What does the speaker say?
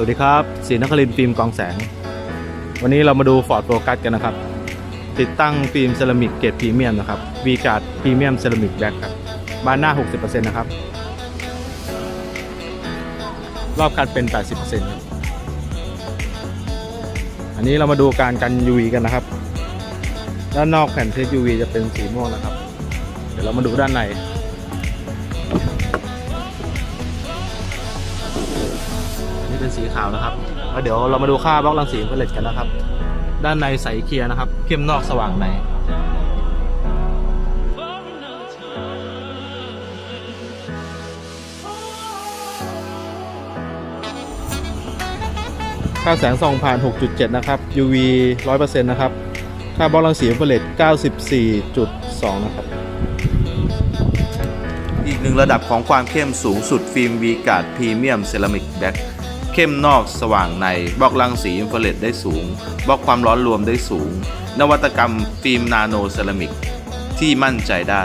สวัสดีครับศรีนครินฟิล์มกองแสง วันนี้เรามาดู Ford Focus กันนะครับ ติดตั้งฟิล์มเซรามิกเกรดพรีเมียมนะครับ V Guard พรีเมียมเซรามิกแบ็คครับบานหน้า 60%นะครับ รอบคันเป็น 80%ครับอันนี้เรามาดูการกัน UV กันนะครับ ด้านนอกแผ่นเทป UV จะเป็นสีม่วงนะครับ เดี๋ยวเรามาดูด้านใน นี่เป็นสีขาวนะครับแล้วเดี๋ยวเรามาดูค่าบล็อกรังสีอินฟราเรดกันนะครับ ด้านในใสเคลียร์นะครับ เข้มนอกสว่างในค่าแสงส่องผ่าน 6.7 นะครับ UV 100%นะครับ ค่าบล็อกรังสีอินฟราเรด94.2 นะครับ อีกหนึ่งระดับของความเข้มสูงสุดฟิล์ม v ีการ์ดพรีเมียมเซรามิกแบ็ค เข้มนอกสว่างในบล็อกรังสีอินฟราเรดได้สูงบล็อกความร้อนรวมได้สูง นวัตกรรมฟิล์มนาโนเซรามิกที่มั่นใจได้